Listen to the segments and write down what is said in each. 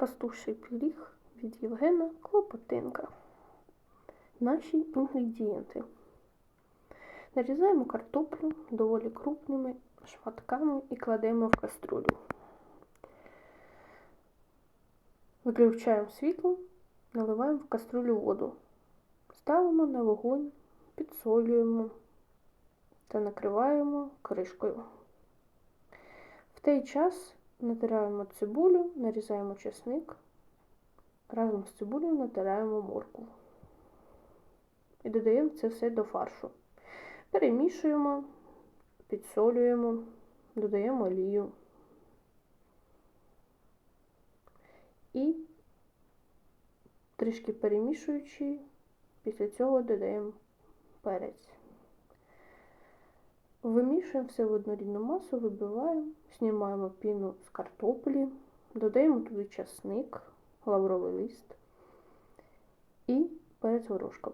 Пастуший пиріг від Євгена Клопотенка. Наші інгредієнти. Нарізаємо картоплю доволі крупними шматками і кладемо в каструлю. Виключаємо світло, наливаємо в каструлю воду. Ставимо на вогонь, підсолюємо та накриваємо кришкою. В той час натираємо цибулю, нарізаємо чесник, разом з цибулею натираємо моркву. І додаємо це все до фаршу. Перемішуємо, підсолюємо, додаємо олію. І трішки перемішуючи, після цього додаємо перець. Вимішуємо все в однорідну масу, вибиваємо, знімаємо піну з картоплі, додаємо туди часник, лавровий лист і перець горошком.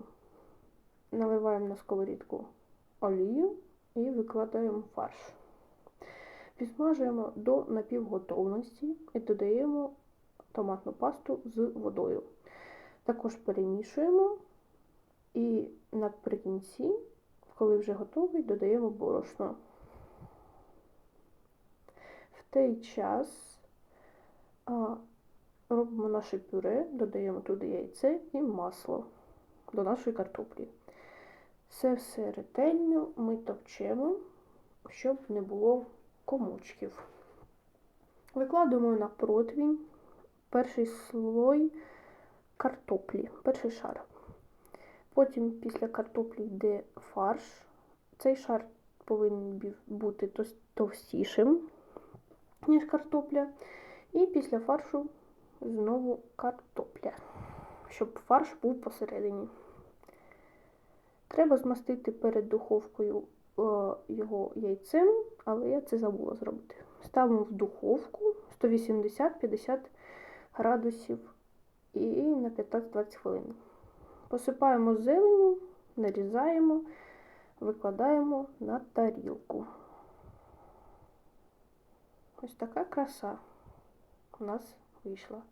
Наливаємо на сковорідку олію і викладаємо фарш. Підсмажуємо до напівготовності і додаємо томатну пасту з водою. Також перемішуємо і наприкінці, коли вже готовий, додаємо борошно. В той час а, робимо наше пюре, додаємо туди яйце і масло до нашої картоплі. Це все ретельно ми товчемо, щоб не було комочків. Викладаємо на противінь перший слой картоплі, перший шар. Потім після картоплі йде фарш. Цей шар повинен бути товстішим, ніж картопля. І після фаршу знову картопля, щоб фарш був посередині. Треба змастити перед духовкою його яйцем, але я це забула зробити. Ставимо в духовку 180-50 градусів і на 15-20 хвилин. Посипаємо зеленю, нарізаємо, викладаємо на тарілку. Ось така краса у нас вийшла.